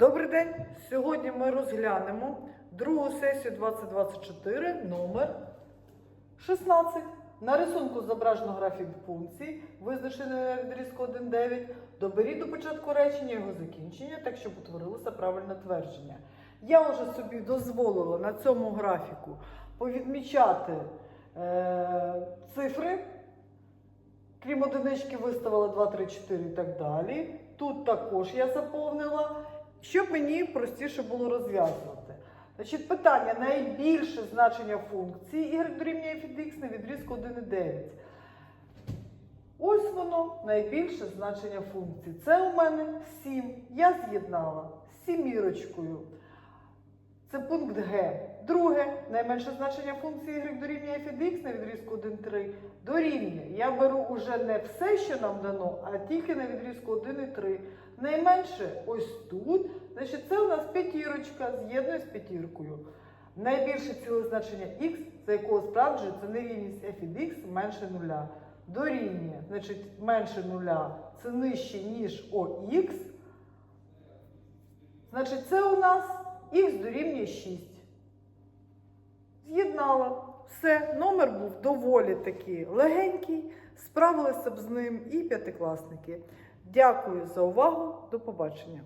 Добрий день! Сьогодні ми розглянемо другу сесію 2024, номер 16. На рисунку зображено графік функцій, визначений на відрізку 1.9. Доберіть до початку речення його закінчення, так щоб утворилося правильне твердження. Я вже собі дозволила на цьому графіку повідмічати е, цифри. Крім одинички, виставила 2, 3, 4 і так далі. Тут також я заповнила, щоб мені простіше було розв'язувати. Значить, питання найбільше значення функції y дорівнює від x на відрізку 1,9. Ось воно найбільше значення функції. Це у мене 7. Я з'єднала з сімірочкою. Це пункт Г. Друге, найменше значення функції y дорівнює f x на відрізку 1,3 дорівнює. Я беру уже не все, що нам дано, а тільки на відрізку 1,3. Найменше ось тут. Значить, це у нас п'ятірочка, з'єднує з п'ятіркою. Найбільше ціле значення х, за якого справджується нерівність f від x менше нуля. Дорівнює. Значить, менше нуля це нижче, ніж ОХ. Значить, це у нас х дорівнює 6. З'єднала. Все, номер був доволі такий легенький. Справилися б з ним і п'ятикласники. Дякую за увагу. До побачення.